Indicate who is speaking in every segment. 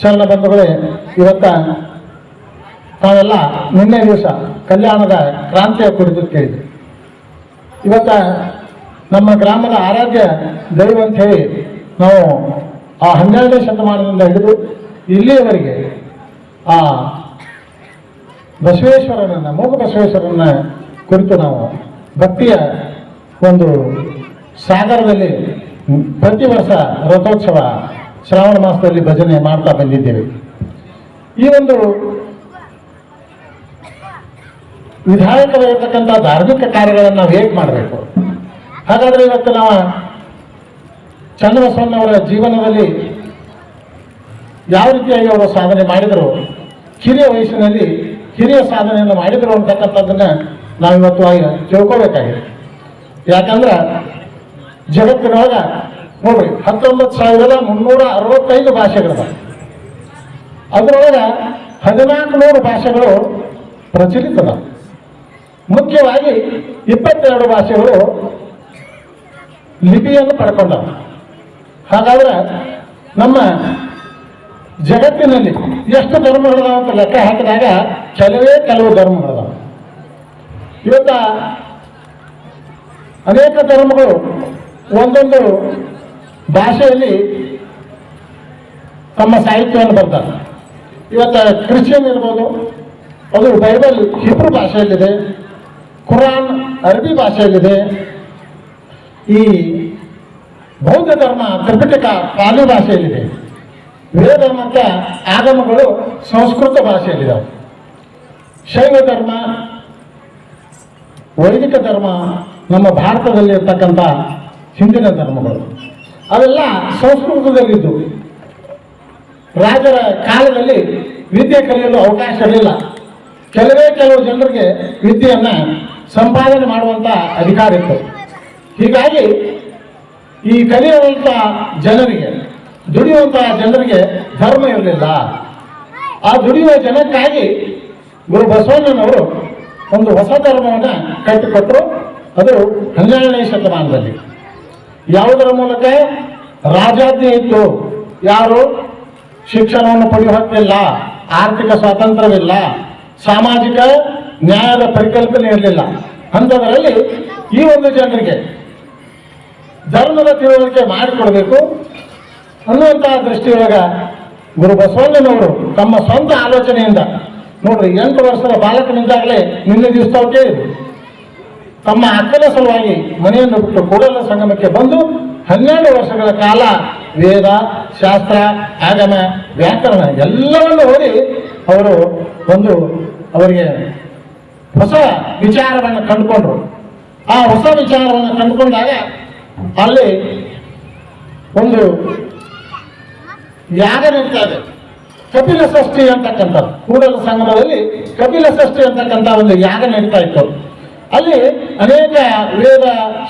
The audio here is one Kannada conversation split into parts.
Speaker 1: ಶರಣ ಬಂಧುಗಳೇ, ಇವತ್ತ ತಾವೆಲ್ಲ ನಿನ್ನೆ ದಿವಸ ಕಲ್ಯಾಣದ ಕ್ರಾಂತಿಯ ಕುರಿತು ಕೇಳಿದ್ವಿ. ಇವತ್ತ ನಮ್ಮ ಗ್ರಾಮದ ಆರಾಧ್ಯ ದೈವ ಹೇಳಿ ನಾವು ಆ ಹನ್ನೆರಡನೇ ಶತಮಾನದಿಂದ ಹಿಡಿದು ಇಲ್ಲಿಯವರೆಗೆ ಆ ಬಸವೇಶ್ವರನನ್ನ ಮೂಗ ಬಸವೇಶ್ವರನ ಕುರಿತು ನಾವು ಭಕ್ತಿಯ ಒಂದು ಸಾಗರದಲ್ಲಿ ಪ್ರತಿ ವರ್ಷ ರಥೋತ್ಸವ ಶ್ರಾವಣ ಮಾಸದಲ್ಲಿ ಭಜನೆ ಮಾಡ್ತಾ ಬಂದಿದ್ದೇವೆ. ಈ ಒಂದು ವಿಧಾಯಕವಾಗಿರ್ತಕ್ಕಂಥ ಧಾರ್ಮಿಕ ಕಾರ್ಯಗಳನ್ನು ನಾವು ಹೇಗೆ ಮಾಡಬೇಕು? ಹಾಗಾದ್ರೆ ಇವತ್ತು ನಾವು ಚನ್ನಬಸವಣ್ಣವರ ಜೀವನದಲ್ಲಿ ಯಾವ ರೀತಿಯಾಗಿ ಅವರು ಸಾಧನೆ ಮಾಡಿದರು? ಕಿರಿಯ ವಯಸ್ಸಿನಲ್ಲಿ ಹಿರಿಯ ಸಾಧನೆಯನ್ನು ಮಾಡಿದರು ಅಂತಕ್ಕಂಥದ್ದನ್ನ ನಾವಿವತ್ತು ತಿಳ್ಕೋಬೇಕಾಗಿದೆ ಯಾಕಂದ್ರೆ ಜಗತ್ತಿನೊಳಗ ನೋಡ್ರಿ ಹತ್ತೊಂಬತ್ತು ಸಾವಿರದ ಮುನ್ನೂರ ಅರವತ್ತೈದು ಭಾಷೆಗಳಿವೆ. ಅದರೊಳಗೆ ಹದಿನಾಲ್ಕು ನೂರು ಭಾಷೆಗಳು ಪ್ರಚಲಿತದ. ಮುಖ್ಯವಾಗಿ ಇಪ್ಪತ್ತೆರಡು ಭಾಷೆಗಳು ಲಿಪಿಯನ್ನು ಪಡ್ಕೊಂಡವು. ಹಾಗಾದ್ರೆ ನಮ್ಮ ಜಗತ್ತಿನಲ್ಲಿ ಎಷ್ಟು ಧರ್ಮಗಳಿದಾವ ಅಂತ ಲೆಕ್ಕ ಹಾಕಿದಾಗ ಕೆಲವೇ ಕೆಲವು ಧರ್ಮಗಳದಾವ. ಇವತ್ತ ಅನೇಕ ಧರ್ಮಗಳು ಒಂದೊಂದು ಭಾಷೆಯಲ್ಲಿ ತಮ್ಮ ಸಾಹಿತ್ಯವನ್ನು ಬರ್ತಾರೆ. ಇವತ್ತು ಕ್ರಿಶ್ಚಿಯನ್ ಇರ್ಬೋದು, ಅದು ಬೈಬಲ್ ಹಿಬ್ರು ಭಾಷೆಯಲ್ಲಿದೆ, ಕುರಾನ್ ಅರಬಿ ಭಾಷೆಯಲ್ಲಿದೆ. ಈ ಬೌದ್ಧ ಧರ್ಮ, ತ್ರಿಪಿಟಕ, ಪಾಲಿ ಭಾಷೆಯಲ್ಲಿದೆ. ವೇದ ಮತ್ತು ಆಗಮಗಳು ಸಂಸ್ಕೃತ ಭಾಷೆಯಲ್ಲಿದ್ದಾವೆ ಶೈವ ಧರ್ಮ, ವೈದಿಕ ಧರ್ಮ, ನಮ್ಮ ಭಾರತದಲ್ಲಿ ಇರ್ತಕ್ಕಂಥ ಹಿಂದಿನ ಧರ್ಮಗಳು. ಅವೆಲ್ಲ ಸಂಸ್ಕೃತದಲ್ಲಿದ್ದು. ರಾಜರ ಕಾಲದಲ್ಲಿ ವಿದ್ಯೆ ಕಲಿಯಲು ಅವಕಾಶ ಇರಲಿಲ್ಲ. ಕೆಲವೇ ಕೆಲವು ಜನರಿಗೆ ವಿದ್ಯೆಯನ್ನು ಸಂಪಾದನೆ ಮಾಡುವಂತ ಅಧಿಕಾರ ಇತ್ತು. ಹೀಗಾಗಿ ಈ ಕಲಿಯುವಂತ ಜನರಿಗೆ ದುಡಿಯುವಂಥ ಜನರಿಗೆ ಧರ್ಮ ಇರಲಿಲ್ಲ. ಆ ದುಡಿಯುವ ಜನಕ್ಕಾಗಿ ಗುರು ಬಸವಣ್ಣನವರು ಒಂದು ಹೊಸ ಧರ್ಮವನ್ನು ಕಟ್ಟಿಕೊಟ್ಟರು ಅದು ಹನ್ನೆರಡನೇ ಶತಮಾನದಲ್ಲಿ. ಯಾವುದರ ಮೂಲಕ? ರಾಜಾಜ್ಞೆ ಇತ್ತು. ಯಾರು? ಶಿಕ್ಷಣವನ್ನು ಪಡೆಯುವ ಹಕ್ಕಿಲ್ಲ. ಆರ್ಥಿಕ ಸ್ವಾತಂತ್ರ್ಯವಿಲ್ಲ. ಸಾಮಾಜಿಕ ನ್ಯಾಯದ ಪರಿಕಲ್ಪನೆ ಇರಲಿಲ್ಲ. ಅಂಥದ್ರಲ್ಲಿ ಈ ಒಂದು ಜನರಿಗೆ ಧರ್ಮದ ತಿಳುವಳಿಕೆ ಮಾಡಿಕೊಡಬೇಕು ಅನ್ನುವಂತಹ ದೃಷ್ಟಿಯೊಳಗ ಗುರು ಬಸವಣ್ಣನವರು ತಮ್ಮ ಸ್ವಂತ ಆಲೋಚನೆಯಿಂದ ನೋಡ್ರಿ ಎಂಟು ವರ್ಷದ ಬಾಲಕನಿಂದಾಗಲೇ ನಿನ್ನೆ ದಿವಸ ಕೇಳಿದ್ರು. ತಮ್ಮ ಅಕ್ಕನ ಸಲುವಾಗಿ ಮನೆಯನ್ನು ಬಿಟ್ಟು ಕೂಡಲ ಸಂಗಮಕ್ಕೆ ಬಂದು ಹನ್ನೆರಡು ವರ್ಷಗಳ ಕಾಲ ವೇದ, ಶಾಸ್ತ್ರ, ಆಗಮ, ವ್ಯಾಕರಣ ಎಲ್ಲವನ್ನು ಓದಿ ಅವರು ಒಂದು ಅವರಿಗೆ ಹೊಸ ವಿಚಾರವನ್ನು ಕಂಡುಕೊಂಡ್ರು. ಆ ಹೊಸ ವಿಚಾರವನ್ನು ಕಂಡುಕೊಂಡಾಗ ಅಲ್ಲಿ ಒಂದು ಯಾಗ ನಡೀತಾ ಇದೆ. ಕಪಿಲ ಷಷ್ಠಿ ಅಂತಕ್ಕಂಥದ್ದು. ಕೂಡಲ ಸಂಗಮದಲ್ಲಿ ಕಪಿಲ ಷಷ್ಠಿ ಅಂತಕ್ಕಂಥ ಒಂದು ಯಾಗ ನಡೀತಾ ಇತ್ತು. ಅಲ್ಲಿ ಅನೇಕ ವೇದ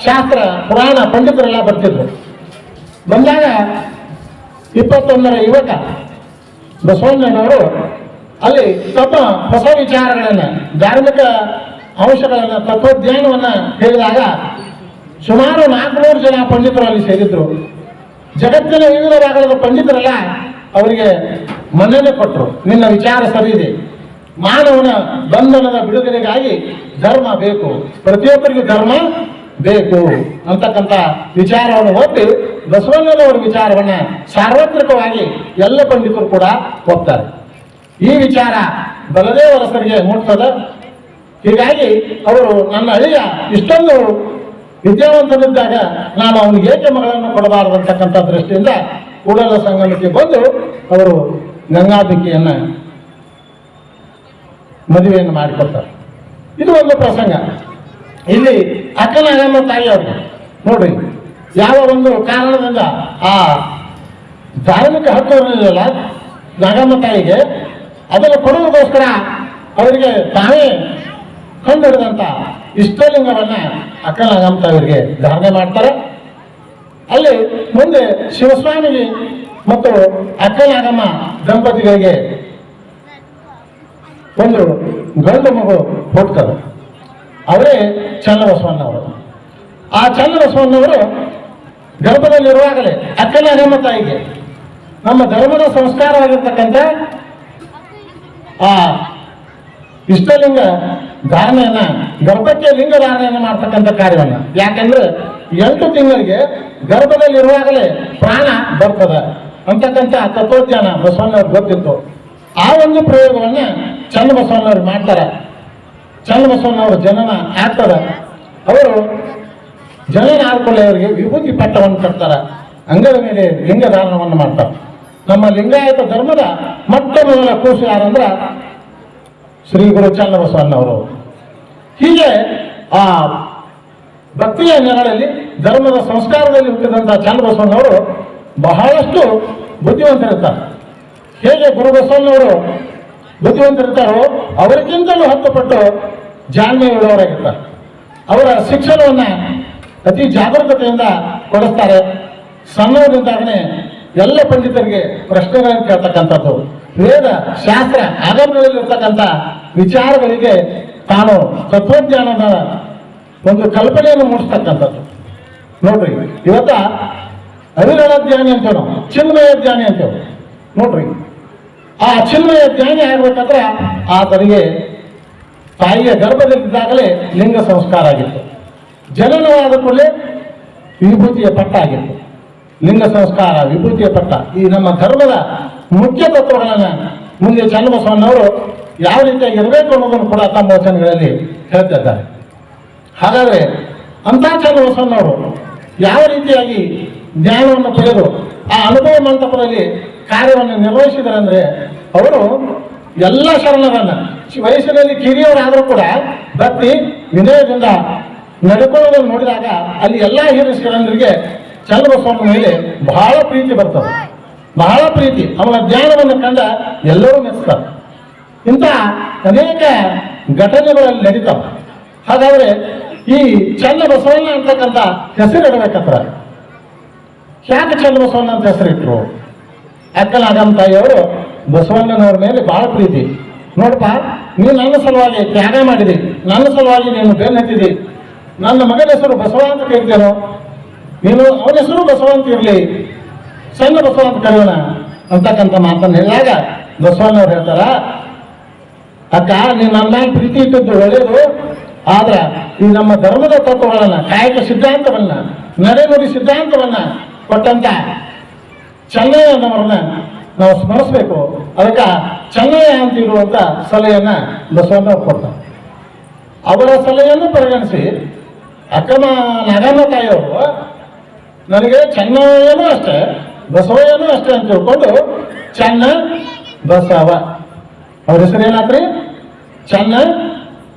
Speaker 1: ಶಾಸ್ತ್ರ, ಪುರಾಣ ಪಂಡಿತರೆಲ್ಲ ಬರ್ತಿದ್ರು. ಬಂದಾಗ ಇಪ್ಪತ್ತೊಂದರ ಯುವಕ ಬಸವಣ್ಣನವರು ಅಲ್ಲಿ ತಮ್ಮ ಹೊಸ ವಿಚಾರಗಳನ್ನು, ಧಾರ್ಮಿಕ ಅಂಶಗಳನ್ನು, ತತ್ವಜ್ಞಾನವನ್ನು ಹೇಳಿದಾಗ ಸುಮಾರು ನಾಲ್ಕುನೂರು ಜನ ಪಂಡಿತರು ಅಲ್ಲಿ ಸೇರಿದ್ರು. ಜಗತ್ತಿನ ವಿವಿಧ ಭಾಗದ ಪಂಡಿತರೆಲ್ಲ ಅವರಿಗೆ ಮನ್ನಣೆ ಕೊಟ್ಟರು ನಿನ್ನ ವಿಚಾರ ಸರಿ ಇದೆ. ಮಾನವನ ಬಂಧನದ ಬಿಡುಗಡೆಗಾಗಿ ಧರ್ಮ ಬೇಕು. ಪ್ರತಿಯೊಬ್ಬರಿಗೂ ಧರ್ಮ ಬೇಕು ಅಂತಕ್ಕಂಥ ವಿಚಾರವನ್ನು ಒಪ್ಪಿ ಬಸವಣ್ಣನವರ ವಿಚಾರವನ್ನ ಸಾರ್ವತ್ರಿಕವಾಗಿ ಎಲ್ಲ ಪಂಡಿತರು ಕೂಡ ಒಪ್ತಾರೆ. ಈ ವಿಚಾರ ಬಲದೇವರಸರಿಗೆ ಮುಟ್ತದ ಹೀಗಾಗಿ ಅವರು ನನ್ನ ಅಳಿಯ ಇಷ್ಟೊಂದು ವಿದ್ಯಾವಂತನಿದ್ದಾಗ ನಾನು ಅವನಿಗೆ ಏಕೆ ಮಗಳನ್ನು ಕೊಡಬಾರದು ಅಂತಕ್ಕಂಥ ದೃಷ್ಟಿಯಿಂದ ಕೂಡಲ ಸಂಗಮಕ್ಕೆ ಬಂದು ಅವರು ಗಂಗಾಂಬಿಕೆಯನ್ನ ಮದುವೆಯನ್ನು ಮಾಡಿಕೊಡ್ತಾರೆ. ಇದು ಒಂದು ಪ್ರಸಂಗ. ಇಲ್ಲಿ ಅಕ್ಕನಾಗಮ್ಮ ಹೆಣ್ಣು ತಾಯಿಯವರು, ನೋಡ್ರಿ, ಯಾವ ಒಂದು ಕಾರಣದಿಂದ ಆ ಧಾರ್ಮಿಕ ಹಕ್ಕು ಇರಲಿಲ್ಲ ನಾಗಮ್ಮ ತಾಯಿಗೆ, ಅದನ್ನು ಕೊಡುವುದಕ್ಕೋಸ್ಕರ ಅವರಿಗೆ ತಾವೇ ಕಂಡುಹಿಡಿದಂಥ ಇಷ್ಟಲಿಂಗವನ್ನ ಅಕ್ಕನಾಗಮ್ಮ ತಾಯಿಯವರಿಗೆ ಧಾರಣೆ ಮಾಡ್ತಾರೆ. ಅಲ್ಲಿ ಮುಂದೆ ಶಿವಸ್ವಾಮಿಗೆ ಮತ್ತು ಅಕ್ಕನಾಗಮ್ಮ ದಂಪತಿಗಳಿಗೆ ಒಂದು ಗಂಡು ಮಗು ಹುಟ್ಟುತ್ತದೆ ಅವರೇ ಚನ್ನಬಸವಣ್ಣವರು ಆ ಚನ್ನಬಸವಣ್ಣವರು ಗರ್ಭದಲ್ಲಿರುವಾಗಲೇ ಅಕ್ಕನಾಗಮ್ಮ ತಾಯಿಗೆ. ನಮ್ಮ ಧರ್ಮದ ಸಂಸ್ಕಾರವಾಗಿರ್ತಕ್ಕಂಥ ಆ ಇಷ್ಟಲಿಂಗ ಧಾರಣೆಯನ್ನ, ಗರ್ಭಕ್ಕೆ ಲಿಂಗ ಧಾರಣೆಯನ್ನು ಮಾಡ್ತಕ್ಕಂಥ ಕಾರ್ಯವನ್ನ. ಯಾಕಂದ್ರೆ ಎಂಟು ತಿಂಗಳಿಗೆ ಗರ್ಭದಲ್ಲಿರುವಾಗಲೇ ಪ್ರಾಣ ಬರ್ತದೆ ಅಂತಕ್ಕಂಥ ತತ್ವಜ್ಞಾನ ಬಸವಣ್ಣವ್ರಿಗೆ ಗೊತ್ತಿತ್ತು. ಆ ಒಂದು ಪ್ರಯೋಗವನ್ನ ಚನ್ನ ಬಸವಣ್ಣವ್ರು ಮಾಡ್ತಾರೆ. ಚನ್ನ ಬಸವಣ್ಣವ್ರ ಜನನ ಆಗ್ತಾರೆ ಅವರು ಜನನ ಆಡ್ಕೊಳ್ಳಿ ಅವರಿಗೆ ವಿಭೂತಿ ಪಟ್ಟವನ್ನು ಕಟ್ತಾರೆ. ಅಂಗದ ಮೇಲೆ ಲಿಂಗ ಧಾರಣವನ್ನು ಮಾಡ್ತಾರೆ. ನಮ್ಮ ಲಿಂಗಾಯತ ಧರ್ಮದ ಮೊಟ್ಟ ಮೊದಲ ಕೂಸು ಯಾರಂದ್ರೆ ಶ್ರೀ ಗುರು ಚನ್ನಬಸವಣ್ಣವರು. ಹೀಗೆ ಆ ಭಕ್ತಿಯ ನೆರಳಲ್ಲಿ, ಧರ್ಮದ ಸಂಸ್ಕಾರದಲ್ಲಿ ಹುಟ್ಟಿದಂತಹ ಚನ್ನಬಸವಣ್ಣವರು ಬಹಳಷ್ಟು ಬುದ್ಧಿವಂತರಿರ್ತಾರೆ. ಹೇಗೆ ಗುರು ಬಸವಣ್ಣವರು ಬುದ್ಧಿವಂತರಿರ್ತಾರೋ ಅವರಿಗಿಂತಲೂ ಹತ್ತು ಪಟ್ಟು ಜಾಣ್ಮೆ ಉಳ್ಳವರಾಗಿರ್ತಾರೆ. ಅವರ ಶಿಕ್ಷಣವನ್ನು ಅತಿ ಜಾಗರೂಕತೆಯಿಂದ ಕೊಡಿಸ್ತಾರೆ. ಸಣ್ಣವರಿಂದಾಗನೇ ಎಲ್ಲ ಪಂಡಿತರಿಗೆ ಪ್ರಶ್ನೆಗಳನ್ನು ಕೇಳ್ತಕ್ಕಂಥದ್ದು. ವೇದ, ಶಾಸ್ತ್ರ ಆಗಮನದಲ್ಲಿರ್ತಕ್ಕಂಥ ವಿಚಾರಗಳಿಗೆ ತಾನು ತತ್ವಜ್ಞಾನದ ಒಂದು ಕಲ್ಪನೆಯನ್ನು ಮೂಡಿಸ್ತಕ್ಕಂಥದ್ದು. ನೋಡ್ರಿ, ಇವತ್ತ ಅವಿರಳ ಜ್ಞಾನಿ ಅಂತೇವೆ ನಾವು, ಚಿನ್ಮಯ ಜ್ಞಾನಿ ಅಂತೇವೆ. ನೋಡ್ರಿ ಆ ಚಿಲ್ಲೆಯ ಜ್ಞಾನಿ ಆಗ್ಬೇಕಾದ್ರೆ ಆತನಿಗೆ ತಾಯಿಯ ಗರ್ಭದಲ್ಲಿದ್ದಾಗಲೇ ಲಿಂಗ ಸಂಸ್ಕಾರ ಆಗಿತ್ತು. ಜನನವಾದ ಕೂಡಲೇ ವಿಭೂತಿಯ ಪಟ್ಟ ಆಗಿತ್ತು. ಲಿಂಗ ಸಂಸ್ಕಾರ, ವಿಭೂತಿಯ ಪಟ್ಟ. ಈ ನಮ್ಮ ಧರ್ಮದ ಮುಖ್ಯ ತತ್ವಗಳನ್ನು ಮುಂದೆ ಚನ್ನಬಸವಣ್ಣವರು ಯಾವ ರೀತಿಯಾಗಿ ಇರಬೇಕು ಅನ್ನೋದನ್ನು ಕೂಡ ತಮ್ಮ ವಚನಗಳಲ್ಲಿ ಹೇಳ್ತಿದ್ದಾರೆ. ಹಾಗಾದರೆ ಅಂತ ಚನ್ನಬಸವಣ್ಣವರು ಯಾವ ರೀತಿಯಾಗಿ ಜ್ಞಾನವನ್ನು ಪಡೆದು ಆ ಅನುಭವ ಮಂಟಪದಲ್ಲಿ ಕಾರ್ಯವನ್ನು ನಿರ್ವಹಿಸಿದ್ದಾರೆ ಅಂದ್ರೆ ಅವರು ಎಲ್ಲ ಶರಣರನ್ನ ವಯಸ್ಸಿನಲ್ಲಿ ಕಿರಿಯವರಾದರೂ ಕೂಡ ಭಕ್ತಿ ವಿನಯದಿಂದ ನಡ್ಕೊಳ್ಳೋದನ್ನು ನೋಡಿದಾಗ ಅಲ್ಲಿ ಎಲ್ಲ ಹಿರಿಯ ಶರಣರಿಗೆ ಚನ್ನಬಸವನ ಮೇಲೆ ಬಹಳ ಪ್ರೀತಿ ಬರ್ತದೆ. ಬಹಳ ಪ್ರೀತಿ. ಅವನ ಜ್ಞಾನವನ್ನು ಕಂಡ ಎಲ್ಲರೂ ಮೆಚ್ತಾರೆ ಇಂಥ ಅನೇಕ ಘಟನೆಗಳಲ್ಲಿ ನಡೀತಾವೆ. ಹಾಗಾದ್ರೆ ಈ ಚಂದ್ರ ಬಸವಣ್ಣ ಅಂತಕ್ಕಂಥ ಹೆಸರು ಇಡಬೇಕತ್ರ ಯಾಕೆ ಚಂದ್ರ ಬಸವಣ್ಣ ಅಂತ ಹೆಸರಿಟ್ರು? ಅಕ್ಕನ ಆಗಮ್ ತಾಯಿಯವರು ಬಸವಣ್ಣನವ್ರ ಮೇಲೆ ಬಹಳ ಪ್ರೀತಿ. ನೋಡಪ್ಪ, ನೀನು ನನ್ನ ಸಲುವಾಗಿ ತ್ಯಾಗ ಮಾಡಿದಿ. ನನ್ನ ಸಲುವಾಗಿ ನೀನು ಬೆನ್ನು ಹತ್ತಿದಿ. ನನ್ನ ಮಗನ ಹೆಸರು ಬಸವ ಅಂತ ಕರಿತೇನೋ? ನೀನು ಅವನ ಹೆಸರು ಬಸವ ಅಂತ ಇರಲಿ. ಸಣ್ಣ ಬಸವ ಅಂತ ಕರೆಯೋಣ ಅಂತಕ್ಕಂಥ ಮಾತನ್ನು ಹೇಳಿದಾಗ ಬಸವಣ್ಣವ್ರು ಹೇಳ್ತಾರ, ಅಕ್ಕ, ನೀನು ನನ್ನ ಪ್ರೀತಿ ಇಟ್ಟಿದ್ದು ಒಳ್ಳೆಯದು ಆದ್ರೆ ಈ ನಮ್ಮ ಧರ್ಮದ ತತ್ವಗಳನ್ನ ಕಾಯಕ ಸಿದ್ಧಾಂತವನ್ನ, ನಡೆನುಡಿ ಸಿದ್ಧಾಂತವನ್ನ ಕೊಟ್ಟಂತ ಚೆನ್ನಯ್ಯನವರನ್ನ ನಾವು ಸ್ಮರಿಸ್ಬೇಕು. ಅದಕ್ಕೆ ಚೆನ್ನಯ್ಯ ಅಂತ ಇರುವಂತ ಸಲಹೆಯನ್ನ ಬಸವಣ್ಣ ಕೊಡ್ತಾರೆ. ಅವರ ಸಲಹೆಯನ್ನು ಪರಿಗಣಿಸಿ ಅಕ್ಕನ ನಾಗಮ್ಮ ತಾಯಿಯವರು ನನಗೆ ಚೆನ್ನಯ್ಯನೂ ಅಷ್ಟೇ, ಬಸವಯ್ಯನೂ ಅಷ್ಟೇ ಅಂತ ತಿಳ್ಕೊಂಡು ಚೆನ್ನ ಬಸವ. ಅವ್ರ ಹೆಸರು ಏನಾತ್ರಿ? ಚೆನ್ನ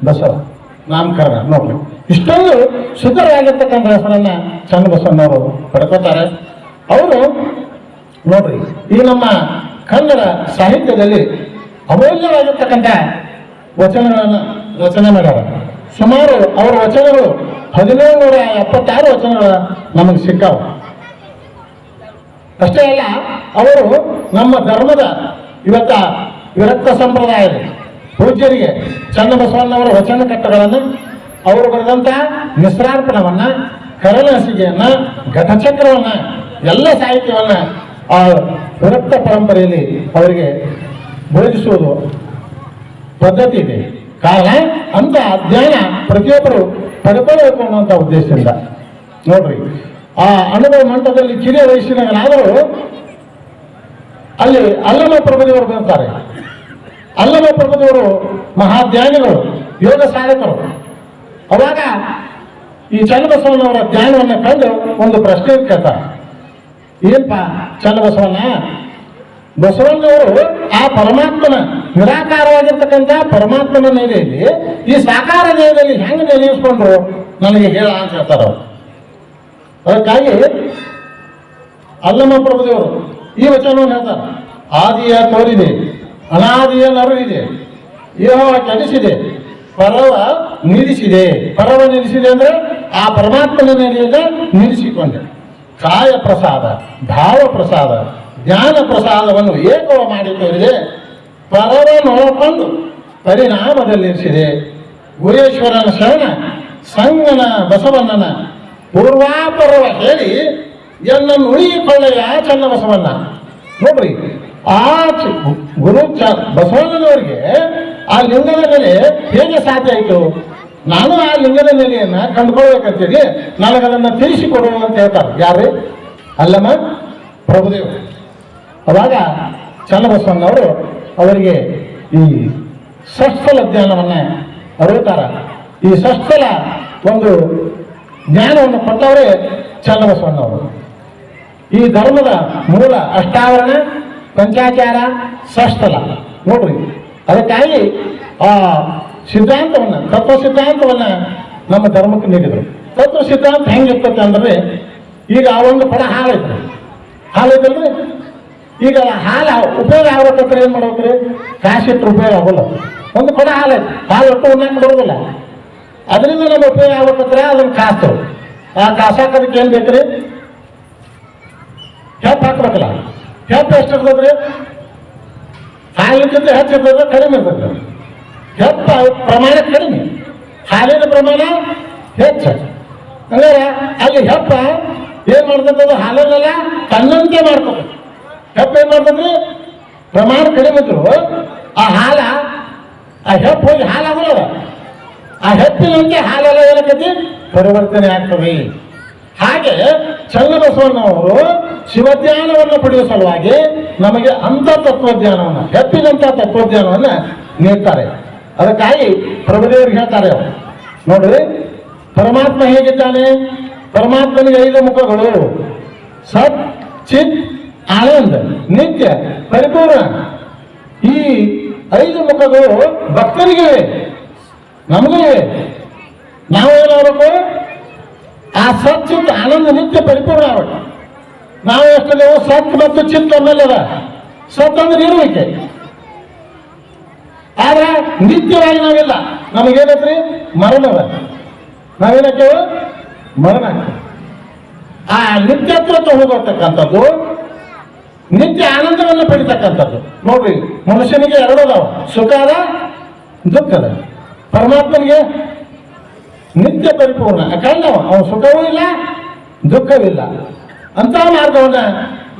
Speaker 1: ಬಸವ. ನಾಮಕರಣ, ನೋಡ್ರಿ. ಇಷ್ಟೊಂದು ಶುದ್ಧರಾಗಿರ್ತಕ್ಕಂಥ ಹೆಸರನ್ನ ಚನ್ನ ಬಸವಣ್ಣವರು ಪಡ್ಕೋತಾರೆ. ಅವರು ನೋಡ್ರಿ ಈ ನಮ್ಮ ಕನ್ನಡ ಸಾಹಿತ್ಯದಲ್ಲಿ ಅಮೂಲ್ಯವಾಗಿರ್ತಕ್ಕಂಥ ವಚನಗಳನ್ನು ರಚನೆ ಮಾಡ್ಯಾರ. ಸುಮಾರು ಅವರ ವಚನಗಳು ಹದಿನೇಳು ನೂರ ಎಪ್ಪತ್ತಾರು ವಚನಗಳು ನಮಗೆ ಸಿಕ್ಕಾವು. ಅಷ್ಟೇ ಅಲ್ಲ, ಅವರು ನಮ್ಮ ಧರ್ಮದ ಇವತ್ತ ವಿರಕ್ತ ಸಂಪ್ರದಾಯದ ಪೂಜ್ಯರಿಗೆ ಚನ್ನಬಸವಣ್ಣವರ ವಚನ ಕಟ್ಟಗಳನ್ನು ಅವರು ಬರೆದಂತ ಮಿಶ್ರಾರ್ಪಣವನ್ನ ಕರಲಸಿಗೆಯನ್ನ ಘಟಚಕ್ರವನ್ನ, ಎಲ್ಲ ಸಾಹಿತ್ಯವನ್ನ ಆ ವಿರಕ್ತ ಪರಂಪರೆಯಲ್ಲಿ ಅವರಿಗೆ ಬೋಧಿಸುವುದು ಪದ್ಧತಿ ಇದೆ. ಕಾರಣ ಅಂತ ಅಧ್ಯಯನ ಪ್ರತಿಯೊಬ್ಬರು ಪಡ್ಕೊಳ್ಬೇಕು ಅನ್ನುವಂಥ ಉದ್ದೇಶದಿಂದ. ನೋಡ್ರಿ, ಆ ಅನುಭವ ಮಂಟದಲ್ಲಿ ಕಿರಿಯ ವಯಸ್ಸಿನಾಗಲಾದರೂ ಅಲ್ಲಿ ಅಲ್ಲಮ ಪ್ರಭುದೇವರು ಬರ್ತಾರೆ ಅಲ್ಲಮ ಪ್ರಭುದೇವರು ಮಹಾಧ್ಯಾನಿಗಳು ಯೋಗ ಸಾಧಕರು. ಅವಾಗ ಈ ಚನ್ನಬಸವಣ್ಣವರ ಧ್ಯಾನವನ್ನು ಕಂಡು ಒಂದು ಪ್ರಶ್ನೆ ಕೇಳ್ತಾರೆ. ಏನ್ಪ ಬಸವಣ್ಣ. ಬಸವಣ್ಣವರು ಆ ಪರಮಾತ್ಮನ ನಿರಾಕಾರವಾಗಿರ್ತಕ್ಕಂಥ ಪರಮಾತ್ಮನ ನೆಲೆಯಲ್ಲಿ ಈ ಸಾಕಾರ ದೇಹದಲ್ಲಿ ಹೆಂಗೆ ನೆಲೆಯಿಸ್ಕೊಂಡ್ರು ನನಗೆ ಹೇಳ ಅಂತ ಹೇಳ್ತಾರೆ ಅದಕ್ಕಾಗಿ ಅಲ್ಲಮ್ಮ ಪ್ರಭುದೇವರು ಈ ವಚನವನ್ನು ಹೇಳ್ತಾರೆ. ಆದಿಯ ತೋರಿದೆ, ಅನಾದಿಯ ನರುವಿದೆ, ಯೇಹೋವ ಚಲಿಸಿದೆ ಪರವ ನಿಲ್ಲಿಸಿದೆ. ಪರವ ನಿಲ್ಲಿಸಿದೆ ಅಂದ್ರೆ ಆ ಪರಮಾತ್ಮನ ನೆಲೆಯಿಂದ ನಿಲ್ಲಿಸಿಕೊಂಡೆ. ಕಾಯ ಪ್ರಸಾದ ಭಾವ ಪ್ರಸಾದ ಜ್ಞಾನ ಪ್ರಸಾದವನ್ನು ಏಕವ ಮಾಡಿ ತೋರಿದೆ ಪರವ ನೋಡಿಕೊಂಡು ಪರಿಣಾಮದಲ್ಲಿರಿಸಿದೆ ಗುರೇಶ್ವರನ ಶರಣ, ಸಂಗನ ಬಸವಣ್ಣನ ಪೂರ್ವಾಪರವ ಹೇಳಿ ಎನ್ನನ್ನು ಉಳಿಯಿಕೊಳ್ಳೆಯ ಚನ್ನ ಬಸವಣ್ಣ. ನೋಡ್ರಿ, ಆ ಗುರು ಚ, ಬಸವಣ್ಣನವರಿಗೆ ಆ ಲಿಂಗದ ಮೇಲೆ ಹೇಗೆ ಸಾಧ್ಯ ಆಯಿತು? ನಾನು ಆ ಲಿಂಗದ ನೆಲೆಯನ್ನ ಕಂಡುಕೊಳ್ಬೇಕಂತೇಳಿ ನನಗದನ್ನ ತಿಳಿಸಿಕೊಡು ಅಂತ ಹೇಳ್ತಾರೆ. ಯಾರು ಅಲ್ಲಮ್ಮ, ಪ್ರಭುದೇವ್. ಅವಾಗ ಚನ್ನಬಸವಣ್ಣವರು ಅವರಿಗೆ ಈ ಸಸ್ಥಲ ಜ್ಞಾನವನ್ನು ಅರಿತಾರ. ಈ ಸಸ್ಥಲ ಒಂದು ಜ್ಞಾನವನ್ನು ಕೊಟ್ಟವರೇ ಚನ್ನಬಸವಣ್ಣವರು ಈ ಧರ್ಮದ ಮೂಲ ಅಷ್ಟಾವರಣ, ಪಂಚಾಚಾರ ಸಸ್ಥಲ ನೋಡ್ರಿ, ಅದಕ್ಕಾಗಿ ಆ ಸಿದ್ಧಾಂತವನ್ನ, ತತ್ವ ಸಿದ್ಧಾಂತವನ್ನ ನಮ್ಮ ಧರ್ಮಕ್ಕೆ ನೀಡಿದರು. ತತ್ವ ಸಿದ್ಧಾಂತ ಹೆಂಗಿರ್ತದೆ ಅಂದ್ರೆ, ಈಗ ಆ ಒಂದು ಪಡ ಹಾಳೈತೆ ಹಾಳೈತಲ್ರಿ ಈಗ ಹಾಲು ಉಪಯೋಗ ಆಗ್ಬೇಕಂದ್ರೆ ಏನು ಮಾಡ್ಬೇಕ್ರಿ? ಕಾಸಿಟ್ಟು ಉಪಯೋಗ ಆಗೋಲ್ಲ. ಒಂದು ಕೊಡ ಹಾಲೈತಿ ಹಾಲು ಒಟ್ಟು ಉಣ್ಣಕ್ಕೆ ಬರೋದಿಲ್ಲ ಅದರಿಂದ ನಮ್ಗೆ ಉಪಯೋಗ ಆಗ್ಬೇಕಂದ್ರೆ ಅದನ್ನ ಕಾಸು ಆ ಕಾಸಾಕೋದಕ್ಕೆ ಏನು ಬೇಕ್ರಿ? ಹೆಪ್ ಹಾಕ್ಬೇಕಲ್ಲ. ಹೆಪ್ ಎಷ್ಟು ಇರ್ತದ್ರಿ ಹಾಲಿನ ಹೆಚ್ಚು ಇರ್ತದ ಕಡಿಮೆ ಇರ್ತದೆ ಹೆಪ್ಪ ಪ್ರಮಾಣ ಕಡಿಮೆ. ಹಾಲಿನ ಪ್ರಮಾಣ ಹೆಚ್ಚು. ಹಂಗಾರೆ ಅಲ್ಲಿ ಹೆಪ್ಪ ಏನ್ ಹಾಲಲ್ಲ ಹಾಲನ್ನೆಲ್ಲ ತನ್ನಂತೆ ಮಾಡ್ತದೆ. ಹೆಪ್ಪ ಏನ್ ಮಾಡ್ತದ್ರಿ ಪ್ರಮಾಣ ಕಡಿಮೆ ಇದ್ರು ಆ ಹಾಲ, ಆ ಹೆಪ್ಪ ಹೋಗಿ ಹಾಲಾಗಲ್ಲ ಆ ಹೆಪ್ಪಿನಂತೆ ಹಾಲೆಲ್ಲ ಏನಕ್ಕತಿ? ಪರಿವರ್ತನೆ ಆಗ್ತದೆ. ಹಾಗೆ ಚನ್ನಬಸವಣ್ಣವರು ಶಿವಜ್ಞಾನವನ್ನು ಪಡೆಯುವ ಸಲುವಾಗಿ ನಮಗೆ ಅಂತ ತತ್ವಜ್ಞಾನವನ್ನು ಹೆಪ್ಪಿನಂತ ತತ್ವಜ್ಞಾನವನ್ನು ನೀಡ್ತಾರೆ. ಅದಕ್ಕಾಗಿ ಪ್ರಭುದೇವರು ಹೇಳ್ತಾರೆ ಅವರು ನೋಡ್ರಿ, ಪರಮಾತ್ಮ ಹೇಗಿದ್ದಾನೆ ಪರಮಾತ್ಮನಿಗೆ ಐದು ಮುಖಗಳು, ಸತ್, ಚಿತ್, ಆನಂದ್, ನಿತ್ಯ, ಪರಿಪೂರ್ಣ. ಈ ಐದು ಮುಖಗಳು ಭಕ್ತರಿಗಿವೆ ನಮಗೂ ಇವೆ. ನಾವು ಏನಾಗಬೇಕು ಆ ಸತ್, ಚಿತ್, ಆನಂದ, ನಿತ್ಯ, ಪರಿಪೂರ್ಣ ಆಗ್ಬೇಕು. ನಾವು ಎಷ್ಟು ಸತ್ ಮತ್ತು ಚಿತ್ ಆಮೇಲೆ ಸತ್ ಅಂದ್ರೆ ಇರುವಿಕೆ ಆದ್ರೆ ನಿತ್ಯವಾಗಿ ನಾವಿಲ್ಲ. ನಮಗೇನತ್ರಿ? ಮರಣದ ನಾವೇನಕ್ಕೇವು? ಮರಣ ಆ ನಿತ್ಯತ್ವಕ್ಕೆ ಹೋಗತಕ್ಕಂಥದ್ದು, ನಿತ್ಯ ಆನಂದವನ್ನು ಪಡಿತಕ್ಕಂಥದ್ದು. ನೋಡ್ರಿ, ಮನುಷ್ಯನಿಗೆ ಎರಡು ಅದಾವ. ಸುಖ ಅದ, ದುಃಖ ಅದ. ಪರಮಾತ್ಮನಿಗೆ ನಿತ್ಯ ಪರಿಪೂರ್ಣ. ಯಾಕಂದವ ಅವನು ಸುಖವೂ ಇಲ್ಲ ದುಃಖವಿಲ್ಲ ಅಂತ ಮಾರ್ಗವನ್ನ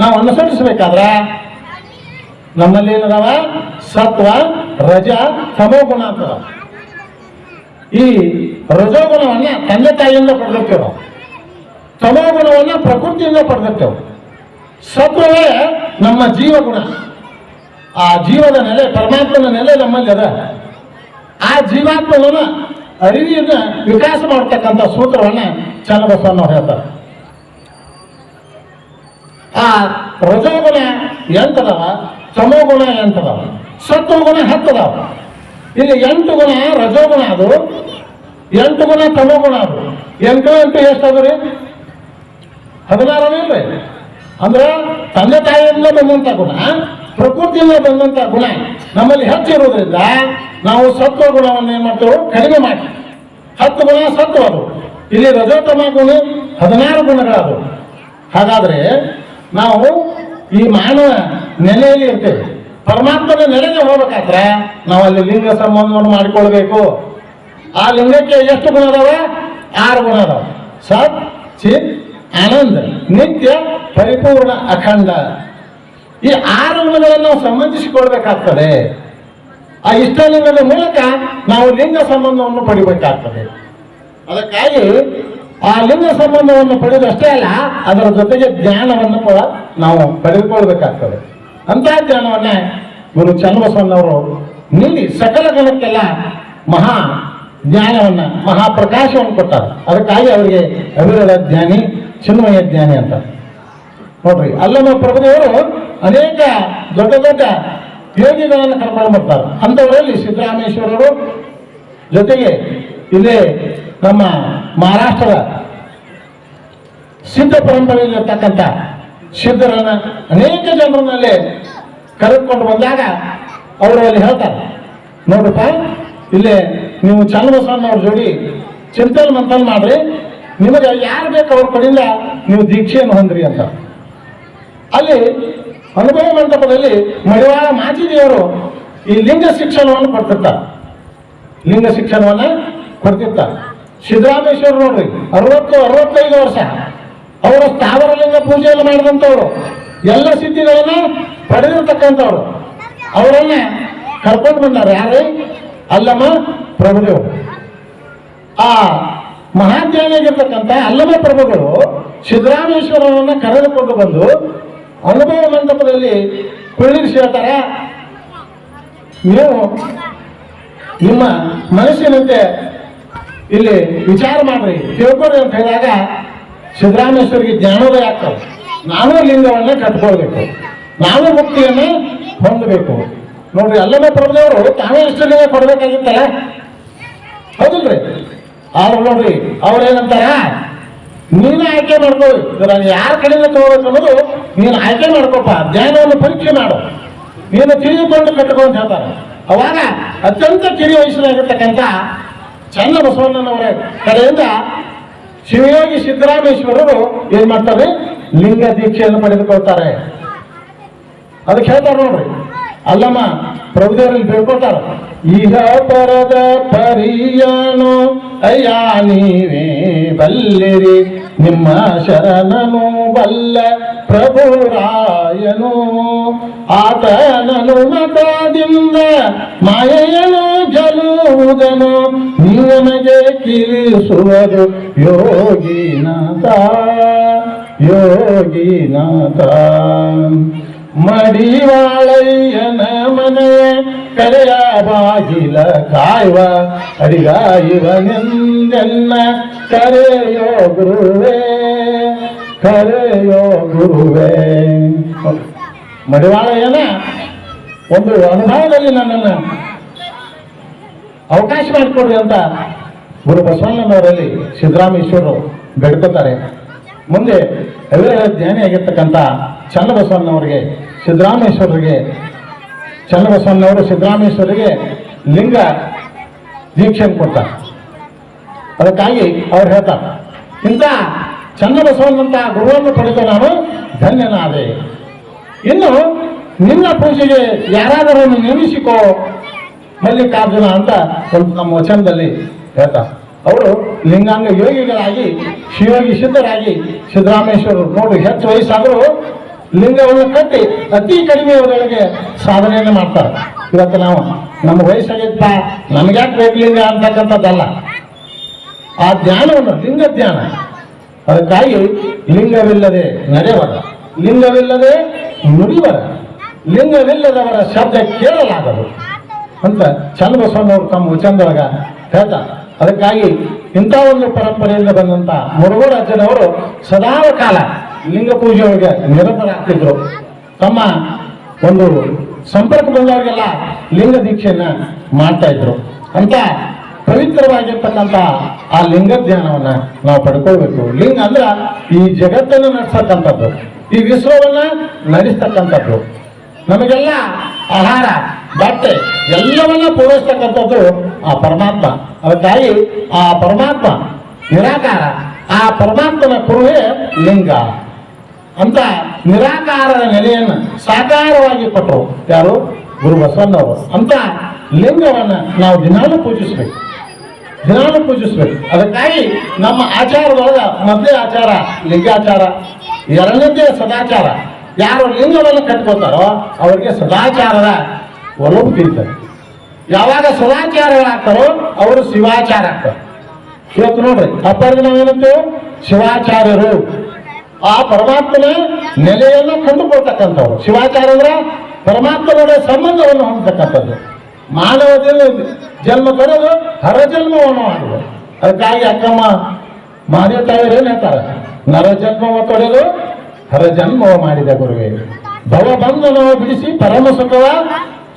Speaker 1: ನಾವು ಅನುಸರಿಸಬೇಕಾದ್ರೆ ನಮ್ಮಲ್ಲಿ ಏನದಾವ? ಸತ್ವ, ರಜ ತಮೋಗುಣ ಅಂತದ ಈ ರಜೋಗುಣವನ್ನ ತಂದೆ ತಾಯಿಯಿಂದ ಪಡೆದಿರ್ತೇವೆ. ತಮೋಗುಣವನ್ನ ಪ್ರಕೃತಿಯಿಂದ ಪಡೆದಿರ್ತೇವೆ. ಸತ್ವವೇ ನಮ್ಮ ಜೀವಗುಣ. ಆ ಜೀವದ ನೆಲೆ, ಪರಮಾತ್ಮನ ನೆಲೆ ನಮ್ಮಲ್ಲಿ ಅದ. ಆ ಜೀವಾತ್ಮವನ್ನ ಅರಿವಿನ ವಿಕಾಸ ಮಾಡತಕ್ಕಂಥ ಸೂತ್ರವನ್ನ ಚನ್ನಬಸವನ್ನ ಹೇಳ್ತಾರೆ. ಆ ರಜೋಗುಣ ಎಂಟದವ ತಮೋಗುಣ ಸತ್ತು ಸತ್ವಗುಣ ಹತ್ತದ? ಇಲ್ಲಿ ಎಂಟು ಗುಣ ರಜೋಗುಣ ಅದು. ಎಂಟು ಗುಣ ತಮೋಗುಣ ಅದು. ಎಂಟು ಎಂಟು ಎಷ್ಟು ರೀ ಹದಿನಾರನೇ ರೀ ಅಂದ್ರೆ ತಂದೆ ತಾಯಿಯಿಂದ ಬಂದಂತ ಗುಣ, ಪ್ರಕೃತಿಯಿಂದ ಬಂದಂತ ಗುಣ. ನಮ್ಮಲ್ಲಿ ಹೆಚ್ಚಿರುವುದರಿಂದ ನಾವು ಸತ್ವ ಗುಣವನ್ನು ಏನ್ ಮಾಡ್ತೇವೆ? ಕಡಿಮೆ ಮಾಡಿ ಹತ್ತು ಗುಣ ಸತ್ವ ಅದು. ಇಲ್ಲಿ ರಜೋತಮ ಗುಣ ಹದಿನಾರು ಗುಣಗಳದು ಹಾಗಾದ್ರೆ ನಾವು ಈ ಮಾನವ ನೆಲೆಯಲ್ಲಿ ಇರ್ತೇವೆ. ಪರಮಾತ್ಮನ ನೆಲೆಗೆ ಹೋಗ್ಬೇಕಾದ್ರೆ ನಾವು ಅಲ್ಲಿ ಲಿಂಗ ಸಂಬಂಧವನ್ನು ಮಾಡಿಕೊಳ್ಬೇಕು. ಆ ಲಿಂಗಕ್ಕೆ ಎಷ್ಟು ಗುಣ ಅದಾವ? ಆರು ಗುಣ ಅದಾವ. ಸತ್, ಚಿತ್, ಆನಂದ, ನಿತ್ಯ, ಪರಿಪೂರ್ಣ, ಅಖಂಡ. ಈ ಆರು ಗುಣಗಳನ್ನು ನಾವು ಸಂಬಂಧಿಸಿಕೊಳ್ಬೇಕಾಗ್ತದೆ. ಆ ಇಷ್ಟಲಿಂಗದ ಮೂಲಕ ನಾವು ಲಿಂಗ ಸಂಬಂಧವನ್ನು ಪಡಿಬೇಕಾಗ್ತದೆ. ಅದಕ್ಕಾಗಿ ಆ ಲಿಂಗ ಸಂಬಂಧವನ್ನು ಪಡೆದಷ್ಟೇ ಅಲ್ಲ, ಅದರ ಜೊತೆಗೆ ಜ್ಞಾನವನ್ನು ಕೂಡ ನಾವು ಪಡೆದುಕೊಳ್ಬೇಕಾಗ್ತದೆ ಅಂತ ಜ್ಞಾನವನ್ನೇ ಗುರು ಚನ್ನಬಸವಣ್ಣವರು ನೀಡಿ ಸಕಲ ಗಣಕ್ಕೆಲ್ಲ ಮಹಾ ಜ್ಞಾನವನ್ನ, ಮಹಾಪ್ರಕಾಶವನ್ನು ಕೊಟ್ಟಾರ. ಅದಕ್ಕಾಗಿ ಅವರಿಗೆ ಅವಿರಳ ಜ್ಞಾನಿ, ಚಿನ್ಮಯ ಜ್ಞಾನಿ ಅಂತ. ನೋಡ್ರಿ, ಅಲ್ಲಮ್ಮ ಪ್ರಭುದೇವರು ಅನೇಕ ದೊಡ್ಡ ದೊಡ್ಡ ಯೋಗಿಗಳನ್ನು ಕರ್ಕೊಂಡು ಬರ್ತಾರೆ. ಅಂಥವರಲ್ಲಿ ಸಿದ್ದರಾಮೇಶ್ವರರು ಜೊತೆಗೆ ಇಲ್ಲಿ ನಮ್ಮ ಮಹಾರಾಷ್ಟ್ರದ ಸಿದ್ಧ ಪರಂಪರೆಯಲ್ಲಿರ್ತಕ್ಕಂಥ ಸಿದ್ಧರನ್ನ ಅನೇಕ ಜನರನ್ನಲ್ಲಿ ಕರೆದುಕೊಂಡು ಬಂದಾಗ ಅವರು ಅಲ್ಲಿ ಹೇಳ್ತಾರೆ ನೋಡಪ್ಪ ಇಲ್ಲೇ ನೀವು ಚನ್ನಬಸವಣ್ಣವ್ರ ಜೋಡಿ ಚಿಂತನೆ ಮಂತನ ಮಾಡ್ರಿ, ನಿಮಗೆ ಯಾರು ಬೇಕು ಅವ್ರ ಕಡೆಯಿಂದ ನೀವು ದೀಕ್ಷೆಯನ್ನು ಹೊಂದ್ರಿ ಅಂತ. ಅಲ್ಲಿ ಅನುಭವ ಮಂಟಪದಲ್ಲಿ ಮಡಿವಾಳ ಮಾಚಿದೇವರು ಈ ಲಿಂಗ ಶಿಕ್ಷಣವನ್ನು ಕೊಡ್ತಿರ್ತಾರೆ ಲಿಂಗ ಶಿಕ್ಷಣವನ್ನು ಕೊಡ್ತಿರ್ತಾರೆ ಸಿದ್ದರಾಮೇಶ್ವರ ನೋಡ್ರಿ, ಅರವತ್ತು, ಅರವತ್ತೈದು ವರ್ಷ. ಅವರು ಸ್ಥಾವರ ಲಿಂಗ ಪೂಜೆಯನ್ನು ಮಾಡಿದಂಥವ್ರು. ಎಲ್ಲ ಸಿದ್ಧಿಗಳನ್ನ ಪಡೆದಿರ್ತಕ್ಕಂಥವ್ರು. ಅವರನ್ನ ಕರ್ಕೊಂಡು ಬಂದಾರೆ. ಯಾರು? ಅಲ್ಲಮ್ಮ ಪ್ರಭುಗಳು ಆ ಮಹಾಜ್ಞಾನಿಯಾಗಿರ್ತಕ್ಕಂಥ ಅಲ್ಲಮ ಪ್ರಭುಗಳು ಸಿದ್ದರಾಮೇಶ್ವರನನ್ನ ಕರೆದುಕೊಂಡು ಬಂದು ಅನುಭವ ಮಂಟಪದಲ್ಲಿ ಕುಳ್ಳಿರಿಸಿ ಹೇಳ್ತಾರ, ನೀವು ನಿಮ್ಮ ಮನಸ್ಸಿನಂತೆ ಇಲ್ಲಿ ವಿಚಾರ ಮಾಡ್ರಿ. ತಿಳ್ಕೊಡ್ರಿ ಅಂತ ಹೇಳಿದಾಗ ಸಿದ್ದರಾಮೇಶ್ವರಿಗೆ ಜ್ಞಾನೋದಯ ಆಗ್ತದೆ. ನಾನು ಲಿಂಗವನ್ನ ಕಟ್ಕೊಳ್ಬೇಕು. ನಾನು ಮುಕ್ತಿಯನ್ನ ಹೊಂದಬೇಕು. ನೋಡ್ರಿ ಅಲ್ಲಮ ಪ್ರಭುದೇವರು ತಾವೇ ಎಷ್ಟು ಲಿಂಗ ಕೊಡ್ಬೇಕಾಗಿತ್ತ ಹೌದಿಲ್ರಿ? ಆದ್ರೆ ನೋಡ್ರಿ, ಅವ್ರೇನಂತಾರ? ನೀನು ಆಯ್ಕೆ ಮಾಡ್ಕೋ ನಾನು ಯಾರ ಕಡೆಯಿಂದ ತಗೋಬೇಕು ಅನ್ನೋದು ನೀನು ಆಯ್ಕೆ ಮಾಡ್ಕೊಪ್ಪ, ಜ್ಞಾನವನ್ನು ಪರೀಕ್ಷೆ ಮಾಡು. ನೀನು ತಿಳಿದುಕೊಂಡು ಕಟ್ಟಕೋ ಅಂತ ಹೇಳ್ತಾರೆ. ಅವಾಗ ಅತ್ಯಂತ ಕಿರಿಯ ವಯಸ್ಸಿನಾಗಿರ್ತಕ್ಕಂಥ ಚನ್ನ ಬಸವಣ್ಣನವರ ಕಡೆಯಿಂದ ಶಿವಯೋಗಿ ಸಿದ್ದರಾಮೇಶ್ವರರು ಏನ್ ಮಾಡ್ತಾರೆ? ಲಿಂಗ ದೀಕ್ಷೆಯನ್ನು ಪಡೆದುಕೊಳ್ತಾರೆ. ಅದಕ್ಕೆ ಹೇಳ್ತಾರೆ ನೋಡ್ರಿ. ಅಲ್ಲಮ್ಮ, ಪ್ರಭುದೇವರಲ್ಲಿ ಬೇಡ್ಕೊಳ್ತಾರ. ಈಗ ಪರದ ಪರಿಯನು, ಅಯ್ಯ ನೀವೇ ಬಲ್ಲಿರಿ. ನಿಮ್ಮ ಶರಣನು ಬಲ್ಲ ಪ್ರಭುರಾಯನು ಆತನನು ಮತದಿಂದ ಮಾಯೆಯನು ಗೆಲ್ಲುವುದನು ನಿಮಗೆ ಕಿರಿಸುವುದು ಯೋಗಿನಾಥ ಯೋಗಿನಾಥ ಮಡಿವಾಳಯ್ಯನ ಮನೆ ಕರೆಯ ಬಾಗಿಲ ಕಾಯುವ ಅರಿಗಾಯುವನೆಂದೆನ್ನ ಕರೆಯೋ ಗುರುವೇ ಕರೆಯೋ ಗುರುವೇ. ಮಡಿವಾಳಯ್ಯನ ಒಂದು ಅನುಭವದಲ್ಲಿ ನನ್ನನ್ನು ಅವಕಾಶ ಮಾಡಿಕೊಡ್ರಿ ಅಂತ ಗುರು ಬಸವಣ್ಣನವರಲ್ಲಿ ಸಿದ್ದರಾಮೇಶ್ವರರು ಬೆಡ್ಕೋತಾರೆ. ಮುಂದೆ ಅವಿರಳ ಜ್ಞಾನಿ ಆಗಿರ್ತಕ್ಕಂಥ ಚನ್ನಬಸವಣ್ಣವರಿಗೆ ಸಿದ್ದರಾಮೇಶ್ವರರಿಗೆ ಚನ್ನಬಸವಣ್ಣವರು ಸಿದ್ದರಾಮೇಶ್ವರಿಗೆ ಲಿಂಗ ದೀಕ್ಷೆಯನ್ನು ಕೊಡ್ತಾರೆ. ಅದಕ್ಕಾಗಿ ಅವ್ರು ಹೇಳ್ತಾರೆ, ಇಂಥ ಚನ್ನಬಸವಣ್ಣಂತ ಗುರುವನ್ನು ಪಡೆದು ನಾನು ಧನ್ಯನಾದೆ. ಇನ್ನು ನಿನ್ನ ಪೂಜೆಗೆ ಯಾರಾದರೂ ನೇಮಿಸಿಕೋ ಮಲ್ಲಿಕಾರ್ಜುನ ಅಂತ ಸ್ವಲ್ಪ ನಮ್ಮ ವಚನದಲ್ಲಿ ಹೇಳ್ತಾರೆ. ಅವರು ಲಿಂಗಾಂಗ ಯೋಗಿಗಳಾಗಿ, ಶಿವಯೋಗಿ ಸಿದ್ಧರಾಗಿ ಸಿದ್ದರಾಮೇಶ್ವರರು ನೋಡಿ ಹೆಚ್ಚು ವಯಸ್ಸಾದರೂ ಲಿಂಗವನ್ನು ಕಟ್ಟಿ ಅತಿ ಕಡಿಮೆ ಅವರೊಳಗೆ ಸಾಧನೆಯನ್ನು ಮಾಡ್ತಾರೆ. ಇವತ್ತು ನಾವು ನಮ್ಮ ವಯಸ್ಸಾಗಿತ್ತ ನಮಗ್ಯಾಕೆ ಬೇಕು ಲಿಂಗ ಅಂತಕ್ಕಂಥದ್ದಲ್ಲ. ಆ ಧ್ಯಾನವನ್ನು ಲಿಂಗ ಜ್ಞಾನ. ಅದಕ್ಕಾಗಿ ಲಿಂಗವಿಲ್ಲದೆ ನಡೆಯವರ ಲಿಂಗವಿಲ್ಲದೆ ನುಡಿವರ. ಲಿಂಗವಿಲ್ಲದವರ ಶಬ್ದ ಕೇಳಲಾಗದು ಅಂತ ಚನ್ನಬಸವನವರು ತಮ್ಮ ವಚನದೊಳಗ ಹೇಳ್ತಾರೆ. ಅದಕ್ಕಾಗಿ ಇಂಥ ಒಂದು ಪರಂಪರೆಯಿಂದ ಬಂದಂತ ಅಜ್ಜನವರು ಸದಾ ಕಾಲ ಲಿಂಗ ಪೂಜೆಯೊಳಗೆ ನಿರತರಾಗ್ತಿದ್ರು. ತಮ್ಮ ಒಂದು ಸಂಪರ್ಕ ಬಂದವರಿಗೆಲ್ಲ ಲಿಂಗ ದೀಕ್ಷೆಯನ್ನ ಮಾಡ್ತಾ ಇದ್ರು. ಅಂತ ಪವಿತ್ರವಾಗಿರ್ತಕ್ಕಂಥ ಆ ಲಿಂಗ ಧ್ಯಾನವನ್ನ ನಾವು ಪಡ್ಕೊಳ್ಬೇಕು. ಲಿಂಗ ಅಂದ್ರ ಈ ಜಗತ್ತನ್ನು ನಡೆಸ್ತಕ್ಕಂಥದ್ದು. ಈ ವಿಶ್ವವನ್ನ ನಡೆಸ್ತಕ್ಕಂಥದ್ದು. ನಮಗೆಲ್ಲ ಆಹಾರ ಬಟ್ಟೆ ಎಲ್ಲವನ್ನ ಪೂರೈಸ್ತಕ್ಕಂಥದ್ದು ಆ ಪರಮಾತ್ಮ. ಅದಕ್ಕಾಗಿ ಆ ಪರಮಾತ್ಮ ನಿರಾಕಾರ. ಆ ಪರಮಾತ್ಮನ ಕುರುಹೆ ಲಿಂಗ. ಅಂತ ನಿರಾಕಾರದ ನೆಲೆಯನ್ನು ಸಾಕಾರವಾಗಿ ಕೊಟ್ಟರು. ಯಾರು? ಗುರು ಬಸವಣ್ಣವರು ಅಂತ ಲಿಂಗವನ್ನ ನಾವು ದಿನಾಲೂ ಪೂಜಿಸ್ಬೇಕು. ದಿನಾಲೂ ಪೂಜಿಸ್ಬೇಕು. ಅದಕ್ಕಾಗಿ ನಮ್ಮ ಆಚಾರದೊಳಗ ಮೊದಲೇ ಆಚಾರ, ಲಿಂಗಾಚಾರ, ಎರಡನೇದೇ ಸದಾಚಾರ. ಯಾರು ಲಿಂಗವನ್ನು ಕಟ್ಕೋತಾರೋ ಅವರಿಗೆ ಸದಾಚಾರದ ಒಲವು ತಿಂತಾರೆ ಯಾವಾಗ ಸದಾಚಾರಗಳಾಗ್ತಾರೋ ಅವರು ಶಿವಾಚಾರ ಆಗ್ತಾರೆ. ಇವತ್ತು ನೋಡ್ರಿ ಅಪ್ಪರಿಗೆ ನಾವೇನಂತು ಶಿವಾಚಾರ್ಯರು. ಆ ಪರಮಾತ್ಮನ ನೆಲೆಯನ್ನು ಕಂಡುಕೊಳ್ತಕ್ಕಂಥವ್ರು. ಶಿವಾಚಾರ ಅಂದ್ರೆ ಪರಮಾತ್ಮನೊಡೆ ಸಂಬಂಧವನ್ನು ಹೊಂದತಕ್ಕಂಥದ್ದು. ಮಾನವ ಜನ್ಮ- ಜನ್ಮ ಹರಜನ್ಮವನ್ನು ಹರ ಜನ್ಮವನ್ನು ಮಾಡುದು ಅದಕ್ಕಾಗಿ ಅಕ್ಕಮ್ಮ, ಮಾದೇವ ತಾಯಿಯವರು ಏನ್ ಹೇಳ್ತಾರೆ? ನರ ಜನ್ಮವ ತೊಡೆದು ಹರ ಜನ್ಮವ ಮಾಡಿದ ಗುರುವೇ. ಭವ ಬಂಧನವ ಬಿಡಿಸಿ ಪರಮ ಸುಖವ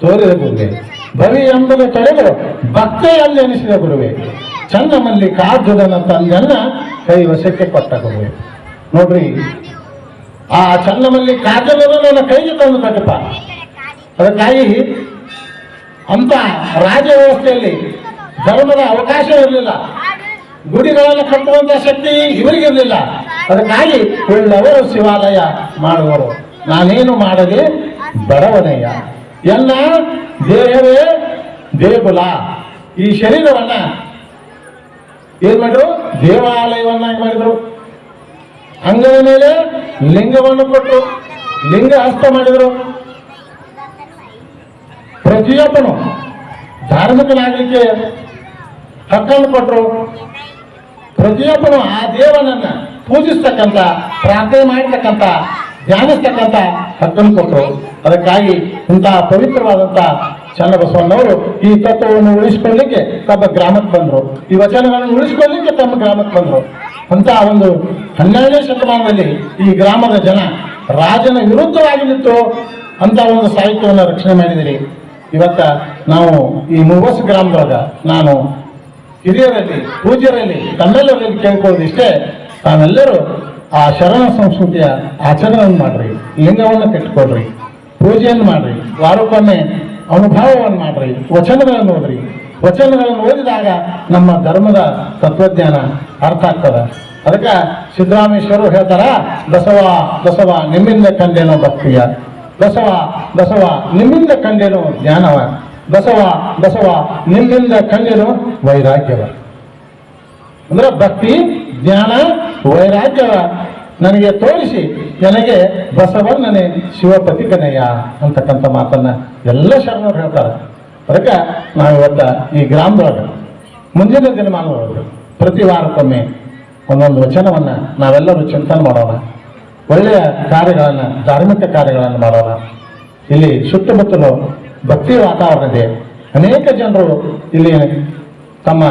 Speaker 1: ತೋರಿದ ಗುರುವೆ ಬರಿ ಎಂಬುದು ತೊಡೆದು ಭಕ್ತೆಯಲ್ಲಿ ಎನಿಸಿದ ಗುರುವೆ. ಚಂದ ಮಲ್ಲಿಕಾರ್ಜುನನ ತಂದನ್ನ ಕೈ ವಶಕ್ಕೆ ಕೊಟ್ಟ ಗುರುವೆ. ನೋಡ್ರಿ, ಆ ಕಾಜಲನ್ನು ನನ್ನ ಕೈಗೆ ತಂದು ಕಟ್ಟಪ್ಪ. ಅದಕ್ಕಾಗಿ ಅಂತ ರಾಜ್ಯ ವ್ಯವಸ್ಥೆಯಲ್ಲಿ ಧರ್ಮದ ಅವಕಾಶ ಇರಲಿಲ್ಲ. ಗುಡಿಗಳನ್ನು ಕಟ್ಟುವಂತ ಶಕ್ತಿ ಇವರಿಗಿರಲಿಲ್ಲ. ಅದಕ್ಕಾಗಿ ಉಳ್ಳವರು ಶಿವಾಲಯ ಮಾಡುವರು. ನಾನೇನು ಮಾಡದೆ ಬಡವನಯ್ಯ. ಎಲ್ಲ ದೇಹವೇ ದೇಗುಲ. ಈ ಶರೀರವನ್ನ ಏನ್ ಮಾಡಿದ್ರು ದೇವಾಲಯವನ್ನ ಮಾಡಿದ್ರು? ಅಂಗದ ಮೇಲೆ ಲಿಂಗವನ್ನು ಕೊಟ್ಟರು ಲಿಂಗ ಹಸ್ತ ಮಾಡಿದರು. ಪ್ರತಿಯೊಬ್ಬನು ಧಾರ್ಮಿಕನಾಗಲಿಕ್ಕೆ ಹಕ್ಕನ್ನು ಕೊಟ್ಟರು ಪ್ರತಿಯೊಬ್ಬನು ಆ ದೇವನನ್ನ ಪೂಜಿಸ್ತಕ್ಕಂಥ, ಪ್ರಾರ್ಥನೆ ಮಾಡತಕ್ಕಂಥ ಧ್ಯಾನಿಸ್ತಕ್ಕಂಥ ಹಕ್ಕನ್ನು ಕೊಟ್ಟರು. ಅದಕ್ಕಾಗಿ ಇಂತಹ ಪವಿತ್ರವಾದಂಥ ಚನ್ನಬಸವಣ್ಣವರು ಈ ತತ್ವವನ್ನು ಉಳಿಸಿಕೊಳ್ಳಿಕ್ಕೆ ತಮ್ಮ ಗ್ರಾಮಕ್ಕೆ ಬಂದರು. ಈ ವಚನಗಳನ್ನು ಉಳಿಸಿಕೊಳ್ಳಿಕ್ಕೆ ತಮ್ಮ ಗ್ರಾಮಕ್ಕೆ ಬಂದರು. ಅಂತ ಒಂದು ಹನ್ನೆರಡನೇ ಶತಮಾನದಲ್ಲಿ ಈ ಗ್ರಾಮದ ಜನ ರಾಜನ ವಿರುದ್ಧವಾಗಿ ನಿಂತು ಅಂತ ಒಂದು ಸಾಹಿತ್ಯವನ್ನು ರಕ್ಷಣೆ ಮಾಡಿದಿರಿ. ಇವತ್ತ ನಾವು ಈ ಮುವಸ್ ಗ್ರಾಮದೊಳಗ ನಾನು ಹಿರಿಯರಲ್ಲಿ, ಪೂಜ್ಯರಲ್ಲಿ ತಮ್ಮೆಲ್ಲರಲ್ಲಿ ಕೇಳ್ಕೊಳ್ಳೋದು ಇಷ್ಟೇ. ತಾವೆಲ್ಲರೂ ಆ ಶರಣ ಸಂಸ್ಕೃತಿಯ ಆಚರಣೆಯನ್ನು ಮಾಡ್ರಿ, ಲಿಂಗವನ್ನು ಕಟ್ಟಿಕೊಡ್ರಿ, ಪೂಜೆಯನ್ನು ಮಾಡ್ರಿ, ವಾರಕ್ಕೊಮ್ಮೆ ಅನುಭವವನ್ನು ಮಾಡ್ರಿ, ವಚನಗಳನ್ನು ಓದ್ರಿ. ವಚನಗಳನ್ನು ಓದಿದಾಗ ನಮ್ಮ ಧರ್ಮದ ತತ್ವಜ್ಞಾನ ಅರ್ಥ ಆಗ್ತದ. ಅದಕ್ಕೆ ಸಿದ್ದರಾಮೇಶ್ವರರು ಹೇಳ್ತಾರ, ಬಸವ ಬಸವ ನಿಮ್ಮಿಂದ ಕಂಡೇನೋ ಭಕ್ತಿಯ. ಬಸವ ಬಸವ ನಿಮ್ಮಿಂದ ಕಂಡೇನೋ ಜ್ಞಾನವ. ಬಸವ ಬಸವ ನಿಮ್ಮಿಂದ ಕಂಡೇನೋ ವೈರಾಗ್ಯವ. ಅಂದ್ರೆ ಭಕ್ತಿ, ಜ್ಞಾನ ವೈರಾಗ್ಯವ ನನಗೆ ತೋರಿಸಿ ನನಗೆ ಬಸವಣ್ಣನೇ ಶಿವಪತಿ ಕನಯ್ಯ ಅಂತಕ್ಕಂಥ ಮಾತನ್ನ ಎಲ್ಲ ಶರಣರು ಹೇಳ್ತಾರೆ. ಅದಕ್ಕೆ ನಾವು ಇವತ್ತ ಈ ಗ್ರಾಮದೊಳಗೆ ಮುಂದಿನ ದಿನಮಾನದೊಳಗೆ ಪ್ರತಿ ವಾರಕ್ಕೊಮ್ಮೆ ಒಂದೊಂದು ವಚನವನ್ನು ನಾವೆಲ್ಲರೂ ಚಿಂತನೆ ಮಾಡೋಣ. ಒಳ್ಳೆಯ ಕಾರ್ಯಗಳನ್ನು, ಧಾರ್ಮಿಕ ಕಾರ್ಯಗಳನ್ನು ಮಾಡೋಣ. ಇಲ್ಲಿ ಸುತ್ತಮುತ್ತಲು ಭಕ್ತಿ ವಾತಾವರಣ ಇದೆ. ಅನೇಕ ಜನರು ಇಲ್ಲಿ ತಮ್ಮ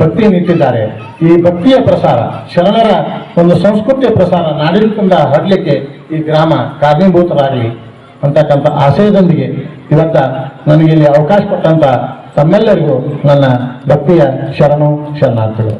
Speaker 1: ಭಕ್ತಿಯನ್ನು ಇಟ್ಟಿದ್ದಾರೆ ಈ ಭಕ್ತಿಯ ಪ್ರಸಾರ, ಶರಣರ ಒಂದು ಸಂಸ್ಕೃತಿಯ ಪ್ರಸಾರ ನಾಡಿನಿಂದ ಹರಡಲಿಕ್ಕೆ ಈ ಗ್ರಾಮ ಕಾರಣೀಭೂತರಾಗಲಿ ಅಂತಕ್ಕಂಥ ಆಶಯದೊಂದಿಗೆ ಇವತ್ತ ನನಗೆ ಇಲ್ಲಿ ಅವಕಾಶ ಕೊಟ್ಟಂತ ತಮ್ಮೆಲ್ಲರಿಗೂ ನನ್ನ ಭಕ್ತಿಯ ಶರಣು, ಶರಣಾರ್ಥಿಗಳು.